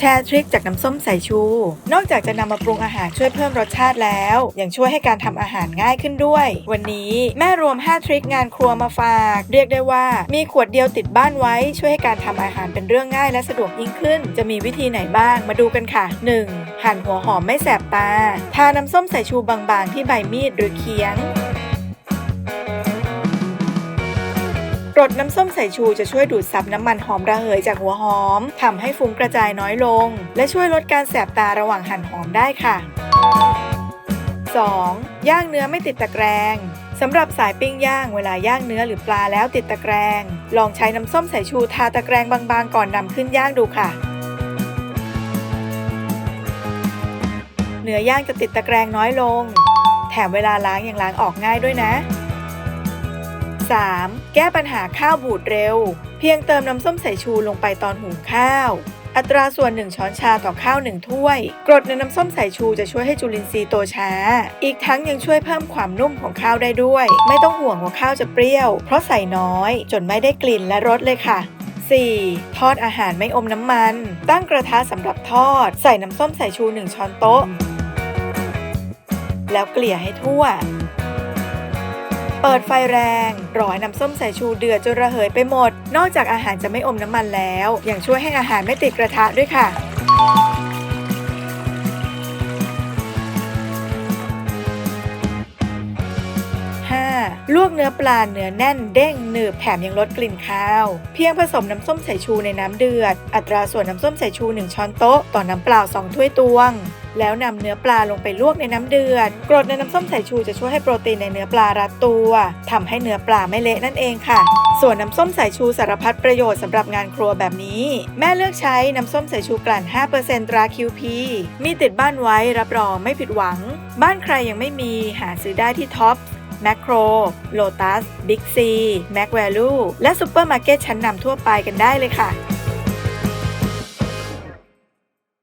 แชร์ทริคจากน้ำส้มสายชู นอกจากจะนำมาปรุงอาหารช่วยเพิ่มรสชาติแล้ว ยังช่วยให้การทำอาหารง่ายขึ้นด้วย วันนี้แม่รวม 5 ทริคงานครัวมาฝาก เรียกได้ว่า มีขวดเดียวติดบ้านไว้ ช่วยให้การทำอาหารเป็นเรื่องง่ายและสะดวกยิ่งขึ้น จะมีวิธีไหนบ้างมาดูกันค่ะ 1. หั่นหัวหอมไม่แสบตา ทาน้ำส้มสายชูบางๆ ที่ใบมีดหรือเขียง รดน้ำส้มสายชูจะช่วยดูดซับน้ำมันหอมระเหยจากหัวหอมทำให้ฟุ้งกระจายน้อยลง และช่วยลดการแสบตาระหว่างหั่นหอมได้ค่ะ 2. ย่างเนื้อไม่ติดตะแกรงสำหรับสายปิ้งย่างเวลาย่างเนื้อหรือปลาแล้วติดตะแกรง ลองใช้น้ำส้มสายชูทาตะแกรงบางๆ ก่อนนำขึ้นย่างดูค่ะ เนื้อย่างจะติดตะแกรงน้อยลง แถมเวลาล้างยังล้างออกง่ายด้วยนะ 3. แก้ปัญหาข้าวบูดเร็ว เพียงเติมน้ำส้มสายชูลงไปตอนหุงข้าว อัตราส่วน 1 ช้อนชาต่อข้าว 1 ถ้วย กรดในน้ำส้มสายชูจะช่วยให้จุลินทรีย์โตช้า อีกทั้งยังช่วยเพิ่มความนุ่มของข้าวได้ด้วย ไม่ต้องห่วงว่าข้าวจะเปรี้ยว เพราะใส่น้อย จนไม่ได้กลิ่นและรสเลยค่ะ 4. ทอดอาหารไม่อมน้ำมัน ตั้งกระทะสำหรับทอด ใส่น้ำส้มสายชู 1 ช้อนโต๊ะ แล้วเกลี่ยให้ทั่ว เปิดไฟแรงรอยน้ำส้มสายชูเดือดจนระเหยไปหมด นอกจากอาหารจะไม่อมน้ำมันแล้ว ยังช่วยให้อาหารไม่ติดกระทะด้วยค่ะ ลวกเนื้อปลาเนื้อแน่นเด้งหนึบแถมยังลดกลิ่นคาว เพียงผสมน้ำส้มสายชูในน้ำเดือด อัตราส่วนน้ำส้มสายชู 1 ช้อนโต๊ะต่อน้ำเปล่า 2 ถ้วยตวงแล้วนำเนื้อปลาลงไปลวกในน้ำเดือด กรดในน้ำส้มสายชูจะช่วยให้โปรตีนในเนื้อปลารัดตัวทำให้เนื้อปลาไม่เละนั่นเองค่ะ ส่วนน้ำส้มสายชูสารพัดประโยชน์สำหรับงานครัวแบบนี้ แม่เลือกใช้น้ำส้มสายชูกลั่น 5%ตรา QP มีติดบ้านไว้รับรองไม่ผิดหวัง บ้านใครยังไม่มีหาซื้อได้ที่ท็อป แมคโคร โลตัส บิ๊กซี แมคแวลูและซูเปอร์มาร์เก็ตชั้นนำทั่วไปกันได้เลยค่ะ